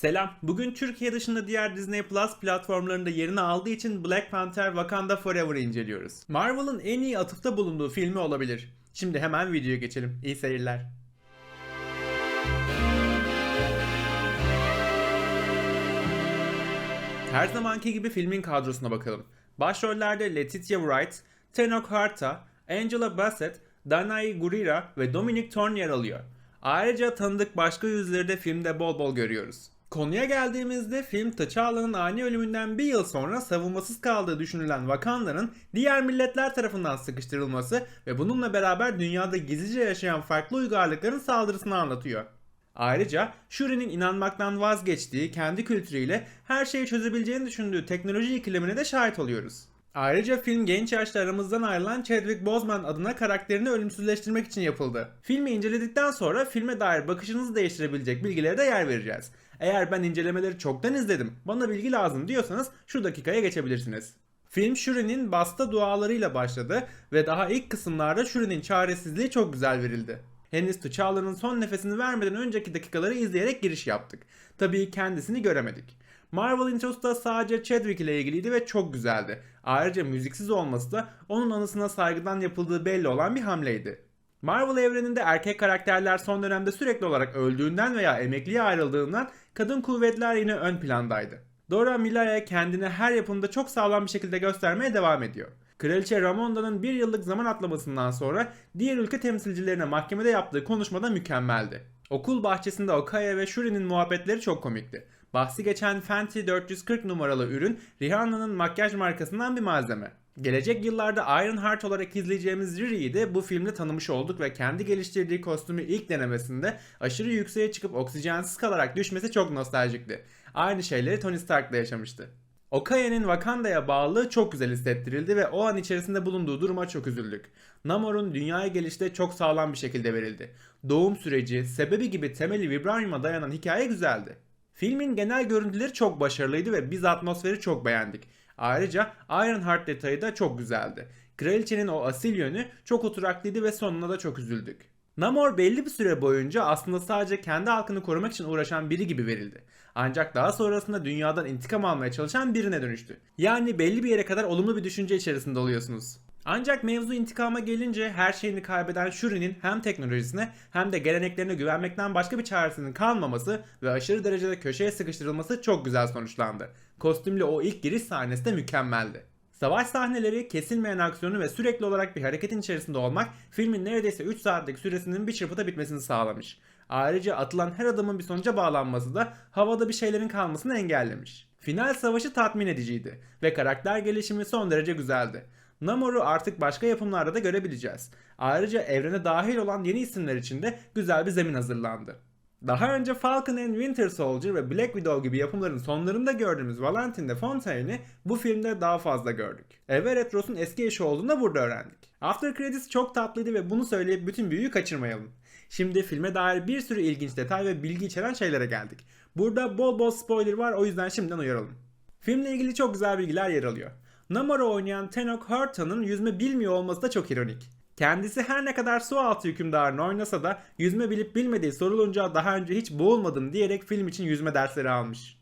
Selam. Bugün Türkiye dışında diğer Disney Plus platformlarında yerini aldığı için Black Panther Wakanda Forever'ı inceliyoruz. Marvel'ın en iyi atıfta bulunduğu filmi olabilir. Şimdi hemen videoya geçelim. İyi seyirler. Her zamanki gibi filmin kadrosuna bakalım. Başrollerde Letitia Wright, Tenok Harta, Angela Bassett, Danai Gurira ve Dominic Thorne yer alıyor. Ayrıca tanıdık başka yüzleri de filmde bol bol görüyoruz. Konuya geldiğimizde film T'Challa'nın ani ölümünden bir yıl sonra savunmasız kaldığı düşünülen Wakanda'nın diğer milletler tarafından sıkıştırılması ve bununla beraber dünyada gizlice yaşayan farklı uygarlıkların saldırısını anlatıyor. Ayrıca Shuri'nin inanmaktan vazgeçtiği kendi kültürüyle her şeyi çözebileceğini düşündüğü teknoloji ikilemine de şahit oluyoruz. Ayrıca film genç yaşta aramızdan ayrılan Chadwick Boseman adına karakterini ölümsüzleştirmek için yapıldı. Filmi inceledikten sonra filme dair bakışınızı değiştirebilecek bilgilere de yer vereceğiz. Eğer ben incelemeleri çoktan izledim, bana bilgi lazım diyorsanız şu dakikaya geçebilirsiniz. Film Shuri'nin basta dualarıyla başladı ve daha ilk kısımlarda Shuri'nin çaresizliği çok güzel verildi. Henüz T'Challa'nın son nefesini vermeden önceki dakikaları izleyerek giriş yaptık. Tabii kendisini göremedik. Marvel introsu da sadece Chadwick ile ilgiliydi ve çok güzeldi. Ayrıca müziksiz olması da onun anısına saygıdan yapıldığı belli olan bir hamleydi. Marvel evreninde erkek karakterler son dönemde sürekli olarak öldüğünden veya emekliye ayrıldığından kadın kuvvetler yine ön plandaydı. Dora Milaje kendini her yapımda çok sağlam bir şekilde göstermeye devam ediyor. Kraliçe Ramonda'nın bir yıllık zaman atlamasından sonra diğer ülke temsilcilerine mahkemede yaptığı konuşmada mükemmeldi. Okul bahçesinde Okaya ve Shuri'nin muhabbetleri çok komikti. Bahsi geçen Fenty 440 numaralı ürün Rihanna'nın makyaj markasından bir malzeme. Gelecek yıllarda Ironheart olarak izleyeceğimiz Riri'yi de bu filmde tanımış olduk ve kendi geliştirdiği kostümü ilk denemesinde aşırı yükseğe çıkıp oksijensiz kalarak düşmesi çok nostaljikti. Aynı şeyleri Tony Stark'la yaşamıştı. Okaya'nın Wakanda'ya bağlılığı çok güzel hissettirildi ve o an içerisinde bulunduğu duruma çok üzüldük. Namor'un dünyaya gelişte çok sağlam bir şekilde verildi. Doğum süreci, sebebi gibi temeli vibranyuma dayanan hikaye güzeldi. Filmin genel görüntüleri çok başarılıydı ve biz atmosferi çok beğendik. Ayrıca Ironheart detayı da çok güzeldi. Kraliçenin o asil yönü çok oturaklıydı ve sonuna da çok üzüldük. Namor belli bir süre boyunca aslında sadece kendi halkını korumak için uğraşan biri gibi verildi. Ancak daha sonrasında dünyadan intikam almaya çalışan birine dönüştü. Yani belli bir yere kadar olumlu bir düşünce içerisinde oluyorsunuz. Ancak mevzu intikama gelince her şeyini kaybeden Shuri'nin hem teknolojisine hem de geleneklerine güvenmekten başka bir çaresinin kalmaması ve aşırı derecede köşeye sıkıştırılması çok güzel sonuçlandı. Kostümlü o ilk giriş sahnesi de mükemmeldi. Savaş sahneleri, kesilmeyen aksiyonu ve sürekli olarak bir hareketin içerisinde olmak filmin neredeyse 3 saatlik süresinin bir çırpıda bitmesini sağlamış. Ayrıca atılan her adımın bir sonuca bağlanması da havada bir şeylerin kalmasını engellemiş. Final savaşı tatmin ediciydi ve karakter gelişimi son derece güzeldi. Namor'u artık başka yapımlarda da görebileceğiz. Ayrıca evrene dahil olan yeni isimler için de güzel bir zemin hazırlandı. Daha önce Falcon and Winter Soldier ve Black Widow gibi yapımların sonlarında gördüğümüz Valentin de Fontaine'i bu filmde daha fazla gördük. Everett Ross'un eski eşi olduğunu da burada öğrendik. After Credits çok tatlıydı ve bunu söyleyip bütün büyüyü kaçırmayalım. Şimdi filme dair bir sürü ilginç detay ve bilgi içeren şeylere geldik. Burada bol bol spoiler var o yüzden şimdiden uyaralım. Filmle ilgili çok güzel bilgiler yer alıyor. Namor'u oynayan Tenok Hurta'nın yüzme bilmiyor olması da çok ironik. Kendisi her ne kadar su altı hükümdarını oynasa da yüzme bilip bilmediği sorulunca daha önce hiç boğulmadım diyerek film için yüzme dersleri almış.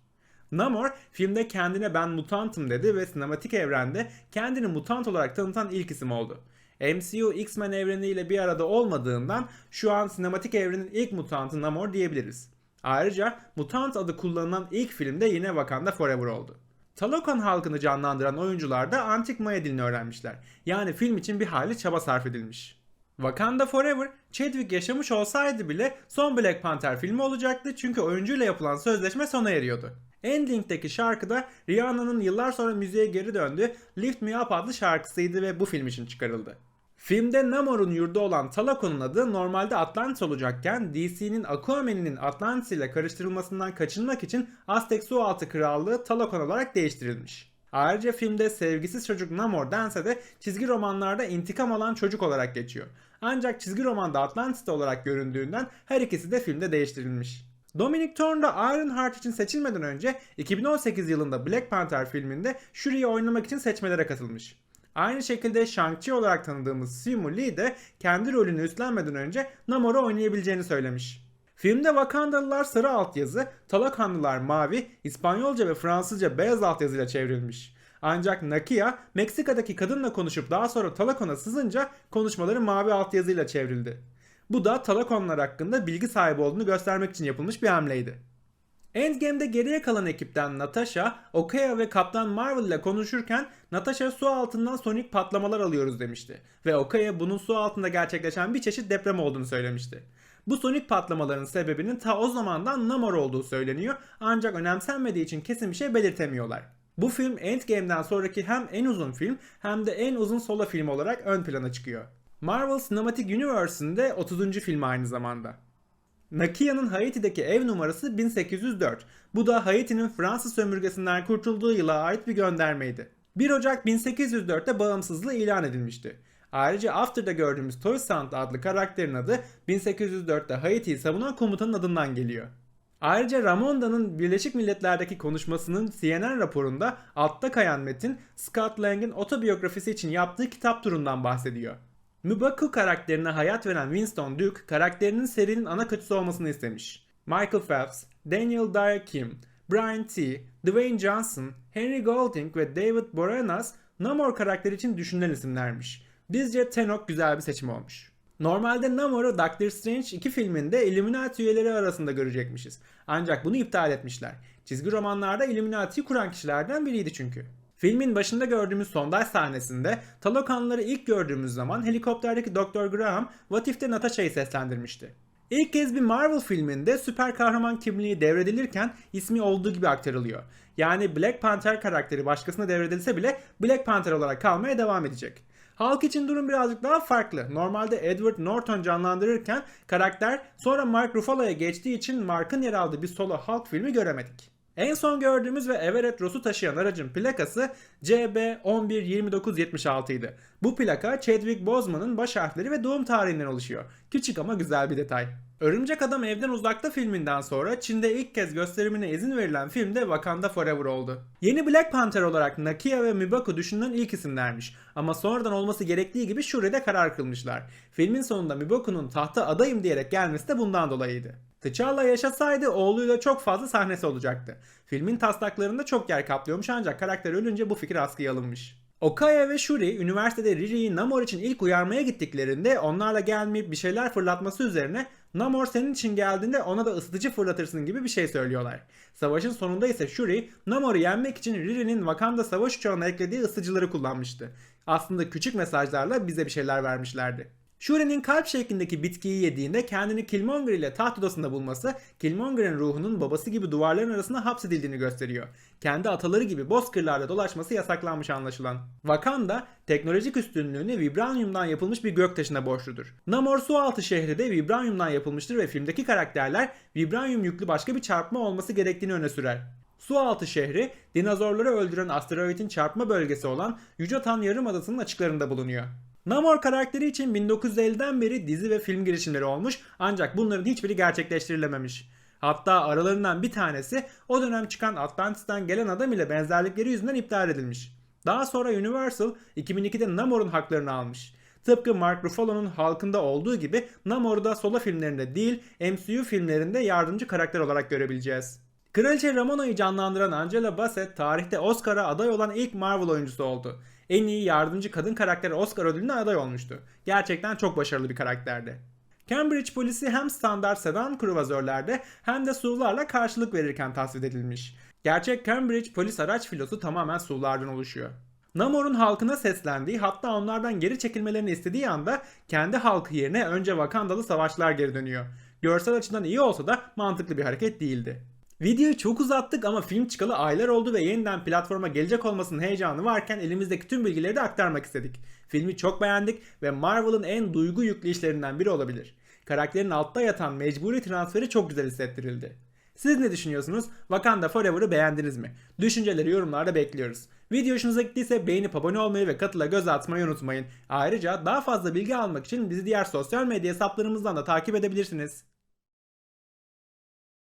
Namor filmde kendine ben mutantım dedi ve sinematik evrende kendini mutant olarak tanıtan ilk isim oldu. MCU X-Men evreniyle bir arada olmadığından şu an sinematik evrenin ilk mutantı Namor diyebiliriz. Ayrıca mutant adı kullanılan ilk filmde yine Wakanda Forever oldu. Talokan halkını canlandıran oyuncular da antik Maya dilini öğrenmişler. Yani film için bir hali çaba sarf edilmiş. Wakanda Forever, Chadwick yaşamış olsaydı bile son Black Panther filmi olacaktı çünkü oyuncuyla yapılan sözleşme sona eriyordu. Ending'deki şarkı da Rihanna'nın yıllar sonra müziğe geri döndüğü Lift Me Up adlı şarkısıydı ve bu film için çıkarıldı. Filmde Namor'un yurdu olan Talako'nun adı normalde Atlantis olacakken DC'nin Aquaman'inin Atlantis ile karıştırılmasından kaçınmak için Aztek Sualtı Krallığı Talakon olarak değiştirilmiş. Ayrıca filmde sevgisiz çocuk Namor dense de çizgi romanlarda intikam alan çocuk olarak geçiyor. Ancak çizgi romanda Atlantis'te olarak göründüğünden her ikisi de filmde değiştirilmiş. Dominic Thorne da Ironheart için seçilmeden önce 2018 yılında Black Panther filminde Shuri'yi oynamak için seçmelere katılmış. Aynı şekilde Shang-Chi olarak tanıdığımız Simu Lee de kendi rolünü üstlenmeden önce Namor'u oynayabileceğini söylemiş. Filmde Wakandalılar sarı altyazı, Talakanlılar mavi, İspanyolca ve Fransızca beyaz altyazıyla çevrilmiş. Ancak Nakia, Meksika'daki kadınla konuşup daha sonra Talakon'a sızınca konuşmaları mavi altyazıyla çevrildi. Bu da Talakonlar hakkında bilgi sahibi olduğunu göstermek için yapılmış bir hamleydi. Endgame'de geriye kalan ekipten Natasha, Okaya ve Kaptan Marvel ile konuşurken Natasha su altından sonik patlamalar alıyoruz demişti. Ve Okaya bunun su altında gerçekleşen bir çeşit deprem olduğunu söylemişti. Bu sonik patlamaların sebebinin ta o zamandan Namor olduğu söyleniyor ancak önemsenmediği için kesin bir şey belirtemiyorlar. Bu film Endgame'den sonraki hem en uzun film hem de en uzun solo film olarak ön plana çıkıyor. Marvel Cinematic Universe'ın 30. filmi aynı zamanda. Nakia'nın Haiti'deki ev numarası 1804. Bu da Haiti'nin Fransız sömürgesinden kurtulduğu yıla ait bir göndermeydi. 1 Ocak 1804'te bağımsızlığı ilan edilmişti. Ayrıca After'da gördüğümüz Toysaunt adlı karakterin adı 1804'te Haiti'yi savunan komutanın adından geliyor. Ayrıca Ramonda'nın Birleşik Milletler'deki konuşmasının CNN raporunda altta kayan metin Scott Lang'in otobiyografisi için yaptığı kitap turundan bahsediyor. M'Baku karakterine hayat veren Winston Duke karakterinin serinin ana kötüsü olmasını istemiş. Michael Phelps, Daniel Dyer Kim, Brian T, Dwayne Johnson, Henry Golding ve David Boreanaz Namor karakteri için düşünülen isimlermiş. Bizce Tenok güzel bir seçim olmuş. Normalde Namor'u Doctor Strange 2 filminde Illuminati üyeleri arasında görecekmişiz. Ancak bunu iptal etmişler. Çizgi romanlarda Illuminati'yi kuran kişilerden biriydi çünkü. Filmin başında gördüğümüz sondaj sahnesinde Talokanları ilk gördüğümüz zaman helikopterdeki Dr. Graham What If'te Natasha'yı seslendirmişti. İlk kez bir Marvel filminde süper kahraman kimliği devredilirken ismi olduğu gibi aktarılıyor. Yani Black Panther karakteri başkasına devredilse bile Black Panther olarak kalmaya devam edecek. Hulk için durum birazcık daha farklı. Normalde Edward Norton canlandırırken karakter sonra Mark Ruffalo'ya geçtiği için Mark'ın yer aldığı bir solo Hulk filmi göremedik. En son gördüğümüz ve Everett Ross'u taşıyan aracın plakası CB112976 idi. Bu plaka Chadwick Boseman'ın baş harfleri ve doğum tarihinden oluşuyor. Küçük ama güzel bir detay. Örümcek Adam Evden Uzakta filminden sonra Çin'de ilk kez gösterimine izin verilen film de Wakanda Forever oldu. Yeni Black Panther olarak Nakia ve M'Baku düşünülen ilk isimlermiş ama sonradan olması gerektiği gibi Shuri'de karar kılmışlar. Filmin sonunda M'Baku'nun tahta adayım diyerek gelmesi de bundan dolayıydı. T'Challa yaşasaydı oğluyla çok fazla sahnesi olacaktı. Filmin taslaklarında çok yer kaplıyormuş ancak karakter ölünce bu fikir askıya alınmış. Okaya ve Shuri üniversitede Riri'yi Namor için ilk uyarmaya gittiklerinde onlarla gelmeyip bir şeyler fırlatması üzerine Namor senin için geldiğinde ona da ısıtıcı fırlatırsın gibi bir şey söylüyorlar. Savaşın sonunda ise Shuri Namor'u yenmek için Riri'nin Wakanda savaş uçağına eklediği ısıtıcıları kullanmıştı. Aslında küçük mesajlarla bize bir şeyler vermişlerdi. Shuri'nin kalp şeklindeki bitkiyi yediğinde kendini Killmonger ile taht odasında bulması Killmonger'ın ruhunun babası gibi duvarların arasında hapsedildiğini gösteriyor. Kendi ataları gibi bozkırlarda dolaşması yasaklanmış anlaşılan. Wakanda teknolojik üstünlüğünü vibranyumdan yapılmış bir göktaşına borçludur. Namor sualtı şehri de vibranyumdan yapılmıştır ve filmdeki karakterler vibranyum yüklü başka bir çarpma olması gerektiğini öne sürer. Sualtı şehri dinozorları öldüren asteroidin çarpma bölgesi olan Yucatan Yarımadası'nın açıklarında bulunuyor. Namor karakteri için 1950'den beri dizi ve film girişimleri olmuş ancak bunların hiçbiri gerçekleştirilememiş. Hatta aralarından bir tanesi o dönem çıkan Atlantis'ten gelen adam ile benzerlikleri yüzünden iptal edilmiş. Daha sonra Universal 2002'de Namor'un haklarını almış. Tıpkı Mark Ruffalo'nun Halkında olduğu gibi Namor'u da solo filmlerinde değil MCU filmlerinde yardımcı karakter olarak görebileceğiz. Kraliçe Ramona'yı canlandıran Angela Bassett tarihte Oscar'a aday olan ilk Marvel oyuncusu oldu. En iyi yardımcı kadın karakteri Oscar ödülüne aday olmuştu. Gerçekten çok başarılı bir karakterdi. Cambridge polisi hem standart sedan kruvazörlerde hem de SUV'larla karşılık verirken tasvir edilmiş. Gerçek Cambridge polis araç filosu tamamen SUV'lardan oluşuyor. Namor'un halkına seslendiği hatta onlardan geri çekilmelerini istediği anda kendi halkı yerine önce Wakandalı savaşlar geri dönüyor. Görsel açıdan iyi olsa da mantıklı bir hareket değildi. Videoyu çok uzattık ama film çıkalı aylar oldu ve yeniden platforma gelecek olmasının heyecanı varken elimizdeki tüm bilgileri de aktarmak istedik. Filmi çok beğendik ve Marvel'ın en duygu yüklü işlerinden biri olabilir. Karakterin altta yatan mecburi transferi çok güzel hissettirildi. Siz ne düşünüyorsunuz? Wakanda Forever'ı beğendiniz mi? Düşünceleri yorumlarda bekliyoruz. Video hoşunuza gittiyse beğenip abone olmayı ve katıla göz atmayı unutmayın. Ayrıca daha fazla bilgi almak için bizi diğer sosyal medya hesaplarımızdan da takip edebilirsiniz.